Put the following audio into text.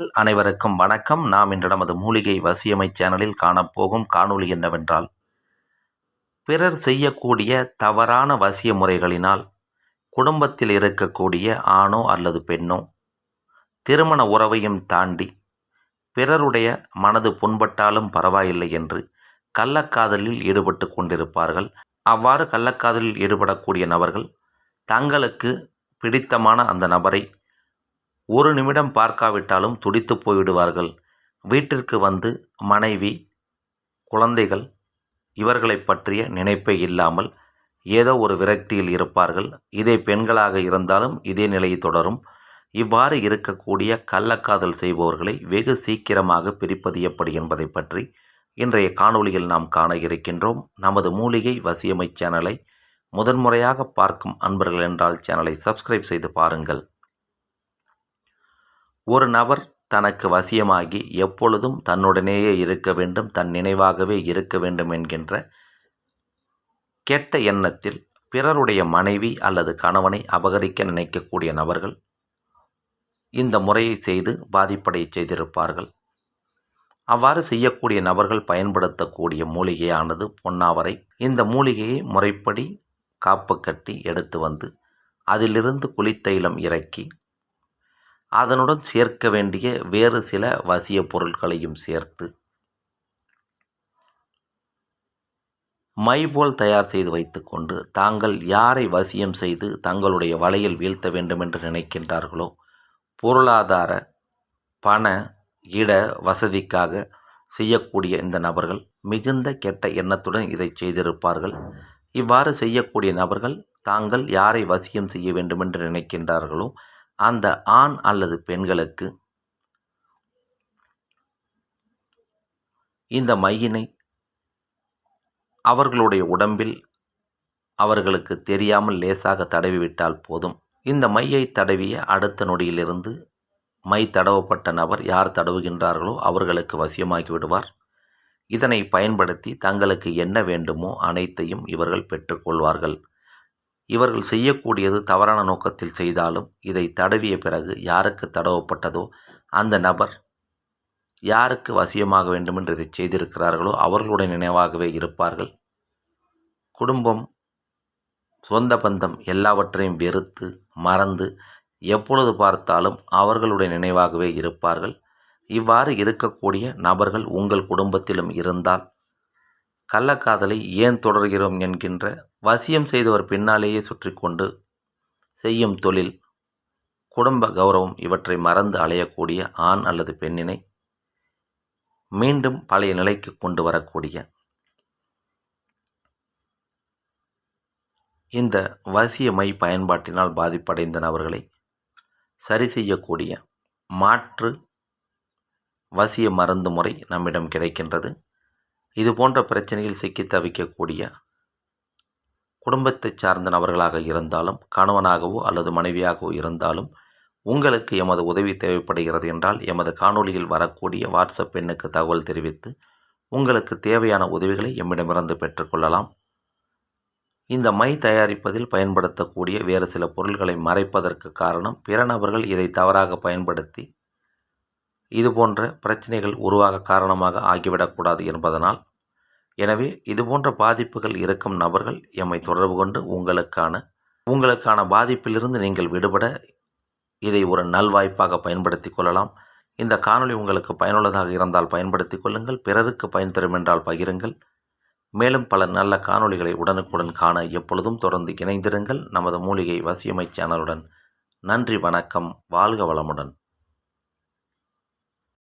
அனைவருக்கும் வணக்கம். நாம் இன்று நமது மூலிகை வசியமை சேனலில் காணப்போகும் காணொளி என்னவென்றால் பிறர் செய்யக்கூடிய தவறான வசிய முறைகளினால் குடும்பத்தில் இருக்கக்கூடிய ஆணோ அல்லது பெண்ணோ திருமண உறவையும் தாண்டி பிறருடைய மனது புண்பட்டாலும் பரவாயில்லை என்று கள்ளக்காதலில் ஈடுபட்டு கொண்டிருப்பார்கள். அவ்வாறு கள்ளக்காதலில் ஈடுபடக்கூடிய நபர்கள் தங்களுக்கு பிடித்தமான அந்த நபரை ஒரு நிமிடம் பார்க்காவிட்டாலும் துடித்து போய்விடுவார்கள். வீட்டிற்கு வந்து மனைவி குழந்தைகள் இவர்களை பற்றிய நினைப்பே இல்லாமல் ஏதோ ஒரு விரக்தியில் இருப்பார்கள். இதே பெண்களாக இருந்தாலும் இதே நிலை தொடரும். இவ்வாறு இருக்கக்கூடிய கள்ளக்காதல் செய்பவர்களை வெகு சீக்கிரமாக பிரிப்பது எப்படி என்பதை பற்றி இன்றைய காணொளியில் நாம் காண இருக்கின்றோம். நமது மூலிகை வசியமை சேனலை முதன்முறையாக பார்க்கும் அன்பர்கள் என்றால் சேனலை சப்ஸ்கிரைப் செய்து பாருங்கள். ஒரு நபர் தனக்கு வசியமாகி எப்பொழுதும் தன்னுடனேயே இருக்க வேண்டும் தன் நினைவாகவே இருக்க வேண்டும் என்கின்ற கெட்ட எண்ணத்தில் பிறருடைய மனைவி அல்லது கணவனை அபகரிக்க நினைக்கக்கூடிய நபர்கள் இந்த முறையை செய்து பாதிப்படைய செய்திருப்பார்கள். அவ்வாறு செய்யக்கூடிய நபர்கள் பயன்படுத்தக்கூடிய மூலிகையானது பொன்னாவரை. இந்த மூலிகையை முறைப்படி காப்பு கட்டி எடுத்து வந்து அதிலிருந்து குளித்தைலம் இறக்கி அதனுடன் சேர்க்க வேண்டிய வேறு சில வசிய பொருட்களையும் சேர்த்து மை போல் தயார் செய்து வைத்துக்கொண்டு தாங்கள் யாரை வசியம் செய்து தங்களுடைய வலையில் வீழ்த்த வேண்டும் என்று நினைக்கின்றார்களோ பொருளாதார பண இட வசதிக்காக செய்யக்கூடிய இந்த நபர்கள் மிகுந்த கெட்ட எண்ணத்துடன் இதை செய்திருப்பார்கள். இவ்வாறு செய்யக்கூடிய நபர்கள் தாங்கள் யாரை வசியம் செய்ய வேண்டுமென்று நினைக்கின்றார்களோ அந்த ஆண் அல்லது பெண்களுக்கு இந்த மையினை அவர்களுடைய உடம்பில் அவர்களுக்கு தெரியாமல் லேசாக தடவிவிட்டால் போதும். இந்த மையை தடவிய அடுத்த நொடியிலிருந்து மை தடவப்பட்ட நபர் யார் தடவுகின்றார்களோ அவர்களுக்கு வசியமாகி விடுவார். இதனை பயன்படுத்தி தங்களுக்கு என்ன வேண்டுமோ அனைத்தையும் இவர்கள் பெற்றுக்கொள்வார்கள் இவர்கள் செய்யக்கூடியது தவறான நோக்கத்தில் செய்தாலும் இதை தடவிய பிறகு யாருக்கு தடவப்பட்டதோ அந்த நபர் யாருக்கு வசியமாக வேண்டுமென்று இதை செய்திருக்கிறார்களோ அவர்களுடைய நினைவாகவே இருப்பார்கள். குடும்பம் சொந்த பந்தம் எல்லாவற்றையும் வெறுத்து மறந்து எப்பொழுது பார்த்தாலும் அவர்களுடைய நினைவாகவே இருப்பார்கள். இவ்வாறு இருக்கக்கூடிய நபர்கள் உங்கள் குடும்பத்திலும் இருந்தால் கள்ளக்காதலை ஏன் தொடர்கிறோம் என்கின்ற வசியம் செய்தவர் பின்னாலேயே சுற்றி கொண்டு செய்யும் தொழில் குடும்ப கௌரவம் இவற்றை மறந்து அலையக்கூடிய ஆண் அல்லது பெண்ணினை மீண்டும் பழைய நிலைக்கு கொண்டு வரக்கூடிய இந்த வசியமை பயன்பாட்டினால் பாதிப்படைந்த நபர்களை சரி செய்யக்கூடிய மாற்று வசிய மருந்து முறை நம்மிடம் கிடைக்கின்றது. இது போன்ற பிரச்சனையில் சிக்கி தவிக்கக்கூடிய குடும்பத்தை சார்ந்த நபர்களாக இருந்தாலும் கணவனாகவோ அல்லது மனைவியாகவோ இருந்தாலும் உங்களுக்கு எமது உதவி தேவைப்படுகிறது என்றால் எமது காணொலியில் வரக்கூடிய வாட்ஸ்அப் எண்ணுக்கு தகவல் தெரிவித்து உங்களுக்கு தேவையான உதவிகளை எம்மிடமிருந்து பெற்றுக்கொள்ளலாம் இந்த மை தயாரிப்பதில் பயன்படுத்தக்கூடிய வேறு சில பொருள்களை மறைப்பதற்கு காரணம் பிற நபர்கள் இதை தவறாக பயன்படுத்தி இது போன்ற பிரச்சனைகள் உருவாக காரணமாக ஆகிவிடக்கூடாது என்பதனால் எனவே இதுபோன்ற பாதிப்புகள் இருக்கும் நபர்கள் எம்மை தொடர்பு கொண்டு உங்களுக்கான உங்களுக்கான பாதிப்பிலிருந்து நீங்கள் விடுபட இதை ஒரு நல்வாய்ப்பாக பயன்படுத்தி கொள்ளலாம். இந்த காணொளி உங்களுக்கு பயனுள்ளதாக இருந்தால் பயன்படுத்தி கொள்ளுங்கள் பிறருக்கு பயன் தரும் என்றால் பகிருங்கள். மேலும் பல நல்ல காணொளிகளை உடனுக்குடன் காண எப்பொழுதும் தொடர்ந்து இணைந்திருங்கள். நமது மூலிகை வசியமை சேனலுடன் நன்றி வணக்கம் வாழ்க வளமுடன்.